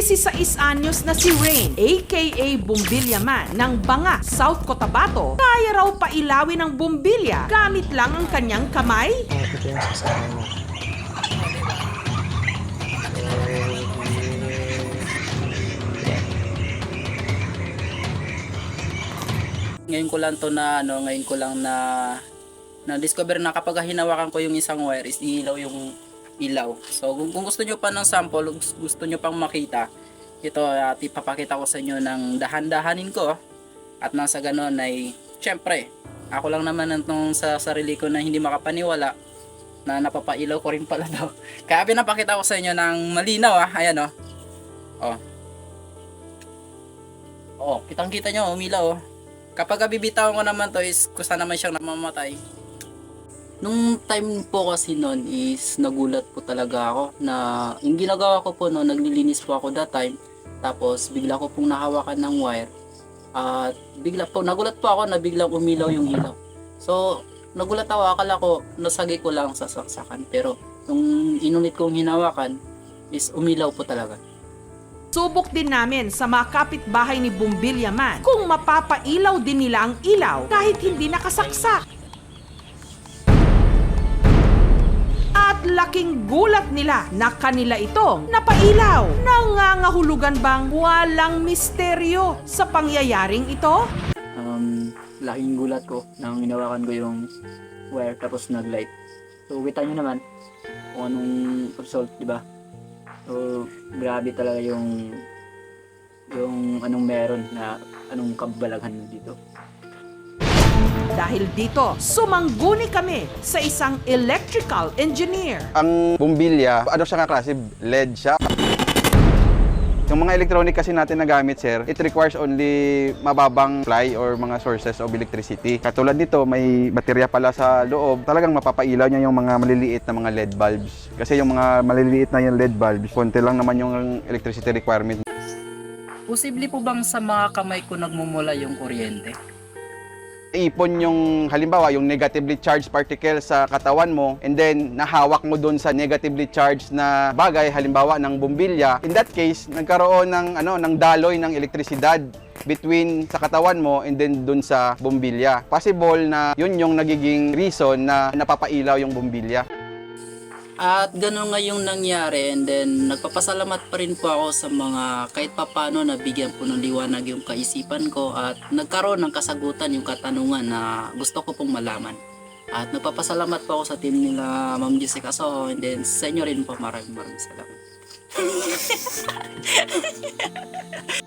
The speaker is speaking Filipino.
16 anyos na si Rain, aka Bumbilya Man, ng Banga, South Cotabato, kaya raw pailawin ng bumbilya gamit lang ang kanyang kamay? Ngayon ko lang to na ano, ngayon ko lang na na discover na kapag hinawakan ko yung isang wire is ilaw yung ilaw. So kung, kung gusto nyo pa ng sample, gus- gusto nyo pang makita, ito at ipapakita ko sa inyo ng dahan-dahanin ko at nang sa ganon ay syempre ako lang naman nung sa sarili ko na hindi makapaniwala na napapailaw ko rin pala daw. Kaya pinapakita ko sa inyo ng malinaw ah. Ayan oh. Oh. Oh, kitang-kita nyo, umilaw oh. Kapag bibitaw ko naman to is kusa naman siyang namamatay. Nung time po kasi noon is nagulat po talaga ako na yung ginagawa ko po noon, naglilinis po ako that time. Tapos bigla ko pong nahawakan ng wire. At bigla po, nagulat po ako na biglang umilaw yung ilaw. So, nagulat ako, akala ko nasagi ko lang sa saksakan. Pero nung inunit kong hinawakan is umilaw po talaga. Subok din namin sa mga kapitbahay ni Bumbilya Man kung mapapailaw din nila ang ilaw kahit hindi nakasaksak. Laking gulat nila na kanila itong napailaw. Nangangahulugan bang walang misteryo sa pangyayaring ito? um, laking gulat ko nang hinawakan ko yung wire tapos nag-light. So, kita nyo naman kung anong result, di ba? So, grabe talaga yung yung anong meron na anong kabalaghan dito. Dahil dito, sumangguni kami sa isang electrical engineer. Ang bumbilya, ano siya nga klase? LED siya. Yung mga electronic kasi natin na gamit, sir, it requires only mababang supply or mga sources of electricity. Katulad nito, may baterya pala sa loob. Talagang mapapailaw niya yung mga maliliit na mga LED bulbs. Kasi yung mga maliliit na yung LED bulbs, konti lang naman yung electricity requirement. Posible po bang sa mga kamay ko nagmumula yung kuryente? Ipon yung halimbawa yung negatively charged particle sa katawan mo and then nahawak mo doon sa negatively charged na bagay halimbawa ng bumbilya in that case nagkaroon ng ano ng daloy ng elektrisidad between sa katawan mo and then doon sa bumbilya. Possible na yun yung nagiging reason na napapailaw yung bumbilya At gano'n nga yung nangyari and then nagpapasalamat pa rin po ako sa mga kahit papano nabigyan po ng liwanag yung kaisipan ko at nagkaroon ng kasagutan yung katanungan na gusto ko pong malaman. At nagpapasalamat po ako sa team nila Ma'am Jessica Soho and then sa inyo rin po maraming maraming salamat.